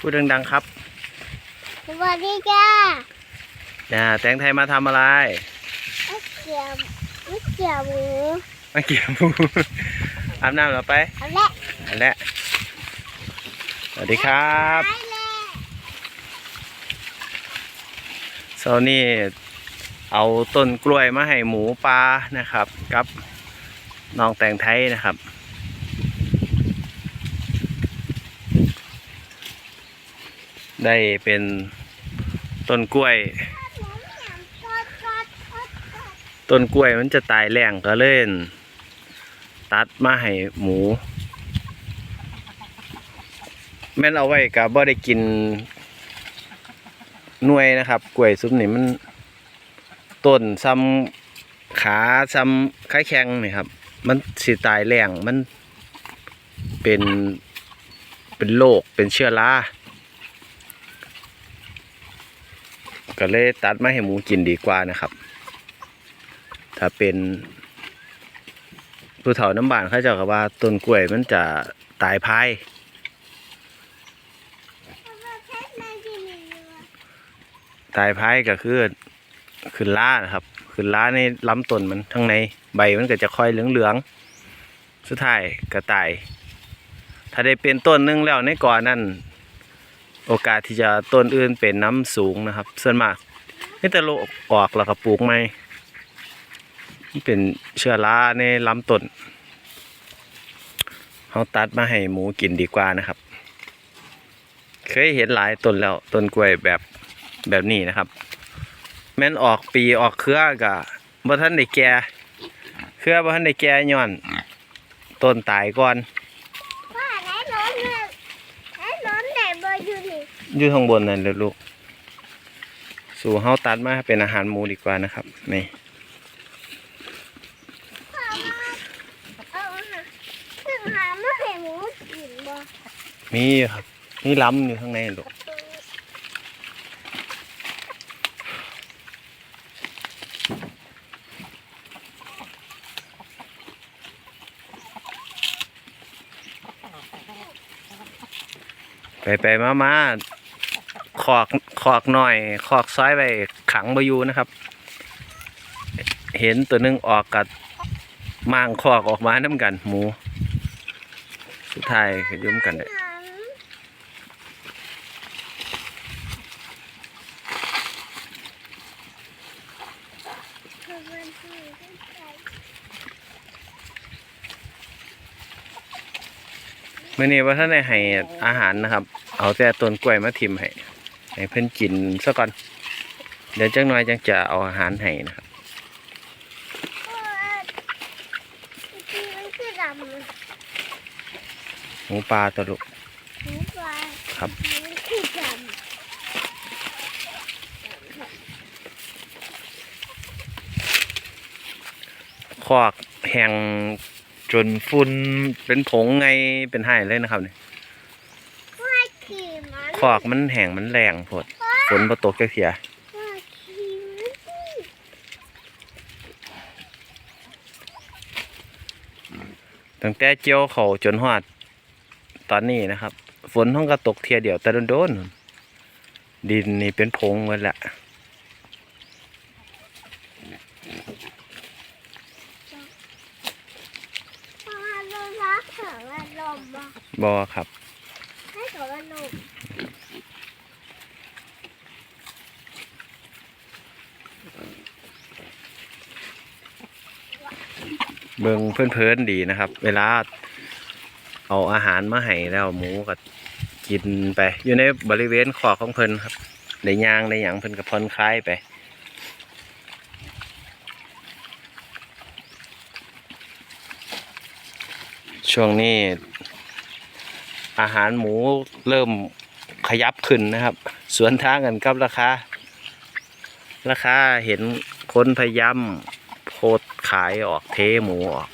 พูดดังๆครับ สวัสดีจ้านะแตงไทยมาทำอะไรมะเขียวมะเขียวหมูมาเกี่ยวหมูอาบน้ำแล้วไปเอาละอันแหละสวัสดีครับไปเลยเช้านี้เอาต้นกล้วยมาให้หมูปลานะครับ กับน้องแตงไทยนะครับ ได้เป็นต้นกล้วย ต้นกล้วยมันจะตายแรงก็เล่น ตัดมาให้หมู แม่นเอาไว้กับบ่ได้กินหน่วยนะครับกล้วยซุปนี่มันต้นซ้ำขาซ้ำคล้าแข็งนี่ครับ มันสิตายแรงมันเป็นเป็นโรคเป็นเชื้อรา ก็เลยตัดมาให้หมูกินดีกว่านะครับ ถ้าเป็นผู้เฒ่าน้ำบานเขาจะกว่าต้นกล้วยมันจะตายพายตายพายก็คือขึ้นล้านะครับขึ้นล้าในลำต้นมันทั้งในใบมันก็จะค่อยเหลืองๆสุดท้ายก็ตาย ถ้าได้เป็นต้นนึงแล้วในก่อนนั้น โอกาสที่จะต้นอื่นเป็นน้ำสูงนะครับ ส่วนมากนี่แต่โลกออกแล้วก็ปลูกใหม่เป็นเชื้อราในลำต้นเขาตัดมาให้หมูกินดีกว่านะครับ เคยเห็นหลายต้นแล้วต้นกล้วยแบบแบบนี้นะครับ แม่นออกปีออกเครือกะบ่ทันได้แก่เครือบ่ทันได้แก่ย้อน ต้นตายก่อน ว่าไหนร้อนเนี่ยไหนร้อนไหนเบอร์อยู่นี่ อยู่ข้างบนนั่นเลยลูก สู่เฮาตัดมาเป็นอาหารหมูดีกว่านะครับ นี่มีครับนี่ล้ำอยู่ข้างในลูกไปไปมามา อกขอกหน่อยขอกซ้ายไปขังบอยู่นะครับ เห็นตัวหนึงออกกัดมางขอกออกมาน้ำกัน หมูสุดท้ายก็ยุ่มกันเลยมื่อนี้ว่าท่านได้ให้อาหารนะครับ เอาแต่ต้นกล้วยมาทิมให้ ให้เพิ่นกินซะก่อน เดี๋ยวจังน้อยจังจะเอาอาหารให้นะครับหมูปลาตัวลูกครับคอกแห้งจนฝุ่นเป็นผงไงเป็นไห้เลยนะครับเนี่ำว่าขี่ มันคอกมันแห้งมันแรงโพดฝนบ่ตกจักเทียว่าขี่มันตั้งแต่เจียวเขาจนฮอดตอนนี้นะครับ ฝนห้องก็ตกเทียเดียวแต่โดนๆดินนี่เป็นผงหมดละพอลมรักเถอะว่าลมบ่บอครับ ให้เถอะว่าลมเบิ่งเพื่อนๆดีนะครับ เวลาเอาอาหารมาให้แล้วหมูก็กินไป อยู่ในบริเวณขอบของเพิ่นครับได้ย่างได้หยังเพิ่นก็ผ่อนคลายไปช่วงนี้ อาหารหมูเริ่มขยับขึ้นนะครับ สวนทางกันกับราคา ราคาเห็นคนพยายามโพสขายออกเทหมูออก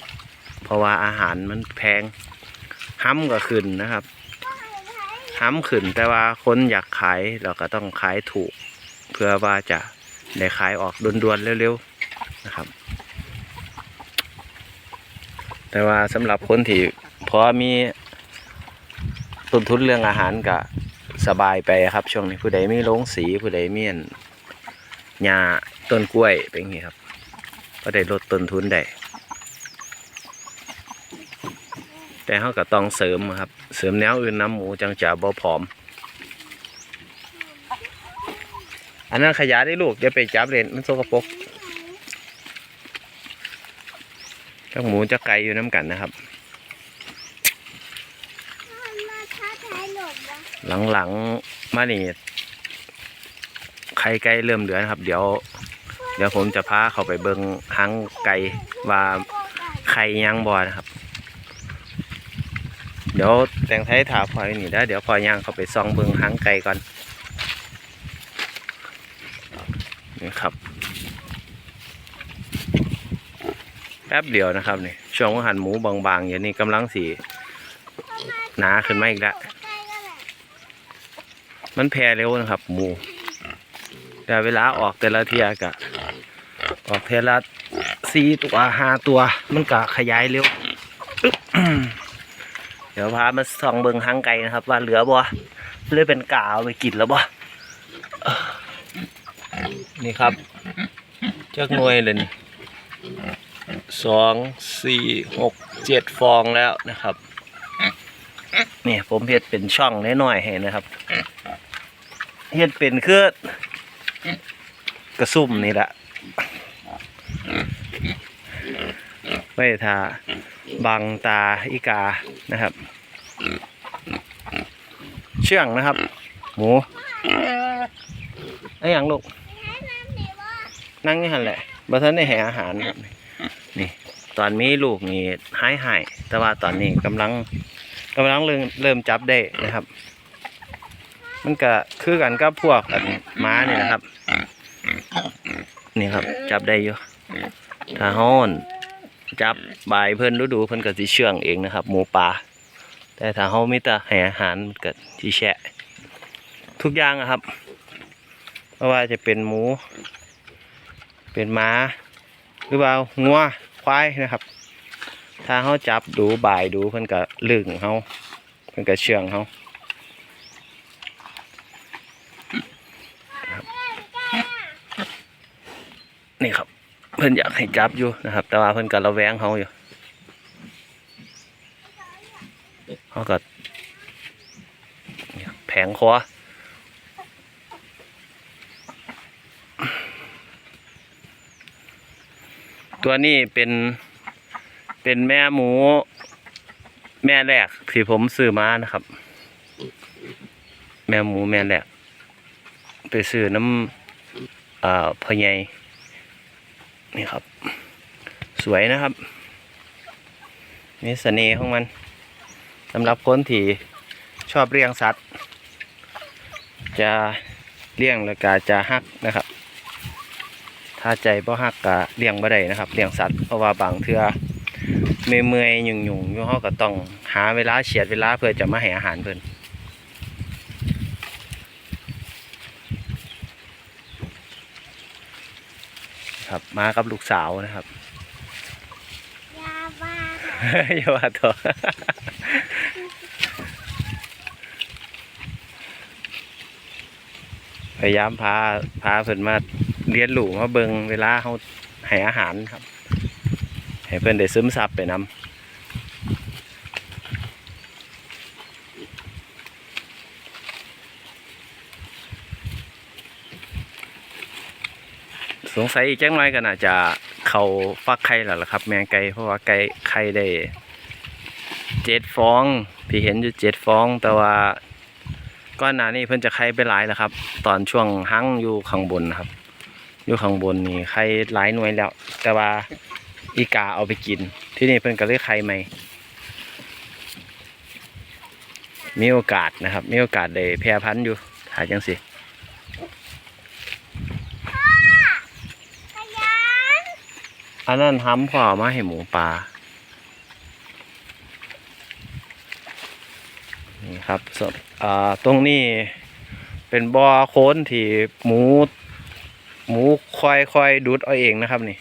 เพราะว่าอาหารมันแพงห้ำก็ขึ้นนะครับห้ำขึ้นแต่ว่าคนอยากขายเราก็ต้องขายถูก เพื่อว่าจะได้ขายออกด่วนๆเร็วๆนะครับ แต่ว่าสำหรับคนที่พอมี ต้นทุนเรื่องอาหารก็สบายไปครับ ช่วงนี้ผู้ใดไมีโรงสีผู้ใดเมีอันหญ้าต้นกล้วยเป็นอย่างนี้ครับ ก็ได้ลดต้นทุนได้แต่เขาก็ต้องเสริมครับ เสริมแนวอื่นน้ำหมูจังจะบ่ผอม อันนั้นขยะได้ลูกอย่าไปจับเลนมันสกปกจักหมูจักไก่อยู่น้ำกันนะครับ มันมาท้าทายหลบวะ หลังๆมานี่ไข่ไก่เริ่มเหลือนะครับ เดี๋ยว เดี๋ยวผมจะพาเขาไปเบิงหางไก่ว่าไข่ยังบ่นะครับ เดี๋ยวแต่งไทยถาพลอยนี่ได้เดี๋ยวพอย่างเขาไปซองเบิงหางไก่ก่อนนี่ครับแป๊บเดียวนะครับนี่ช่วงหันหมูบางๆอย่างนี้กำลังสีหนาขึ้นมาอีกแล้ว มันแพร่เร็วนะครับ หมูแต่เวลาออกแต่ละเทียกะ ออกเทละสี่ตัวห้าตัว มันกะขยายเร็ว เดี๋ยวพามาส่องเบิงหางไก่นะครับ ว่าเหลือบ่เลยเป็นกาเอาไปกินแล้วบ่เอ้อนี่ครับเจ้าหน่วยเลยนี่สองสี่หกเจ็ดฟองแล้วนะครับนี่ผมเฮ็ดเป็นช่องน้อยๆให้นะครับ เฮ็ดเป็นคือกระซุ่มนี่แหละไว้ทาบังตาอีกานะครับ เชื่องนะครับ หมูไอ้ยังลูกนั่งนี่หันแหละบัทันได้แห่อาหารครับนี่ ตอนมีลูกนี่หายหายแต่ว่าตอนนี้กำลังกำลังเริ่มเริ่มจับได้นะครับ มันก็คือกันกับพวกม้านี่นะครับ นี่ครับ จับได้อยู่ถ้าห้อนจับบายเพิ่นฤดูเพิ่นก็สิเชื่องเองนะครับ หมูป่าแต่ถ้าเฮามีแต่ให้อาหารมันก็สิแฉะ ทุกอย่างอะครับไม่ว่าจะเป็นหมู เป็นม้า หรือว่างัวควายนะครับ ถ้าเขาจับดูบ่ายดูเพิ่นก็ลึงเขาเพิ่นก็เชื่องเขาครับ นี่ครับ เพิ่อนอยากให้จับอยู่นะครับ แต่ว่าเพิ่อนก็ระแวงเขาอยู่เขาก็เนี่ยแผงคอตัวนี้เป็นเป็นแม่หมู แม่แรกที่ผมซื้อมานะครับ แม่หมูแม่แรกไปซื้อน้ำอ่าพ่อให นี่ครับ สวยนะครับ นี่เสน่ห์ของมันสำหรับคนที่ชอบเลี้ยงสัตว์ จะเลี้ยงแล้วก็จะฮักนะครับ ถ้าใจบ่ฮักกะเลี้ยงบ่ได้นะครับเลี้ยงสัตว์เพราะว่าบางเทื่อเมื่อยๆยุ่งๆอยู่เฮาก็ต้องหาเวลาเฉียดเวลาเพื่อจะมาให้อาหารเพิ่นครับ มากับลูกสาวนะครับยาบ้าอย่าว่าตัวพยายามพาพาเพิ่นมาเรียนรู้มาเบิงเวลาเขาให้อาหารครับ ให้เพิ่นได้ซึมซับไปนำ สงสัยอีกจังไรก็น่าจะเขาฟักไข่แล้วล่ะครับ แมงไก่เพราะว่าไก่ไข่ได้เจ็ดฟองที่เห็นอยู่เจ็ดฟอง แต่ว่าก้อนหนานี้เพิ่นจะไข่ไปหลายแล้วครับ ตอนช่วงหั่งอยู่ข้างบนครับ อยู่ข้างบนนี่ไข่หลายหน่วยแล้ว แต่ว่าอีกาเอาไปกิน ที่นี่เพิ่นก็เลยไข่ใหม่มีโอกาสนะครับ มีโอกาสได้แพร่พันธุ์อยู่หาจังสิ ขยัน อันนั้นห้ำพอเอมาให้หมูป่านี่ครับสดอ่าตรงนี้เป็นบ่อโค้นที่หมู หมูค่อยคอยดูดเอาเองนะครับนี่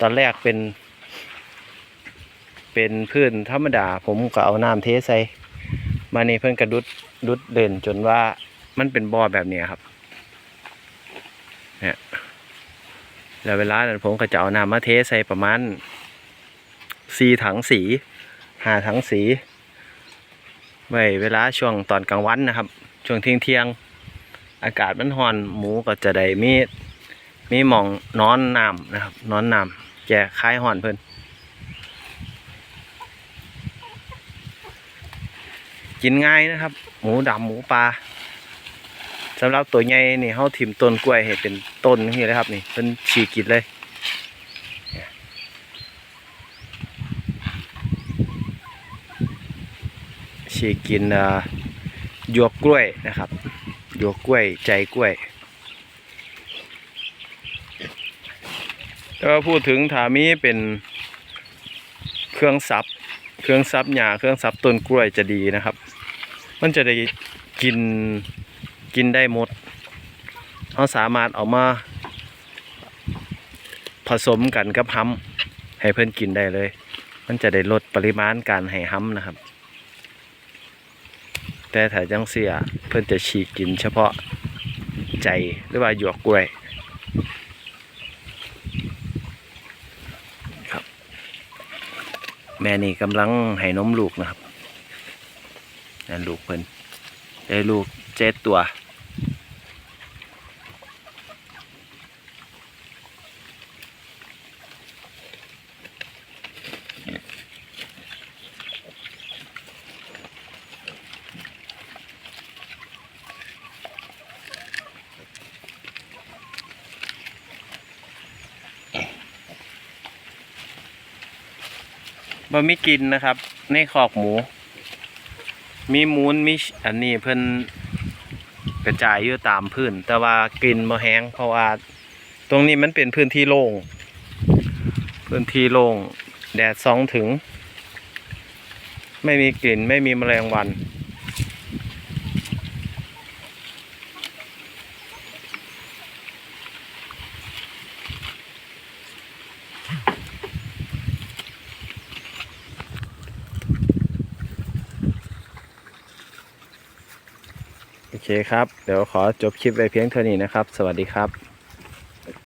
ตอนแรกเป็น เป็นพื้นธรรมดา ผมก็เอาน้ำเทใส่ มานี่เพิ่นกระดุดดุดเด่นจนว่ามันเป็นบ่อแบบนี้ครับเนี่ย แล้วเวลานั้นผมก็จะเอาน้ำมาเทใส่ประมาณสี่ถังสีห้าถังสี ไว้เวลาช่วงตอนกลางวันนะครับ ช่วงเที่ยงเที่ยงอากาศมันร้อนหมูก็จะได้มีมีหมองนอนน้ำนะครับ นอนน้ำแจกคลายร้อนเพิ่นกินง่ายนะครับ หมูดำหมูปลา สำหรับตัวใหญ่นี่เขาถิ่มต้นกล้วยให้เป็นต้นนี่เลยครับนี่เป็นฉีกกินเลยฉีกกินหยวกกล้วยนะครับหยวกกล้วยใจกล้วยแล้วพูดถึงถามีเป็นเครื่องซับเครื่องซับหญ้าเครื่องซับต้นกล้วยจะดีนะครับ มันจะได้กิน กินได้หมดเราสามารถเอามา ผสมกันกับห้ำให้เพื่อนกินได้เลย มันจะได้ลดปริมาณการให้ห้ำนะครับ แต่ถ้าจังเสียเพื่อนจะฉีกกินเฉพาะใจหรือว่าหยวกกล้วยครับแม่นี่กำลังให้นมลูกนะครับนั่นลูกเพิ่นได้ลูกเจ็ดตัว บ่มีกินนะครับ ในคอกหมู มีมูลมีอันนี้เพิ่นกระจายอยู่ตามพื้น แต่ว่ากินบ่แห้งเพราะว่าตรงนี้มันเป็นพื้นที่โล่งพื้นที่โล่งแดดส่องถึง ไม่มีกลิ่นไม่มีแมลงวัน ครับ เดี๋ยวขอจบคลิปไว้เพียงเท่านี้นะครับ สวัสดีครับ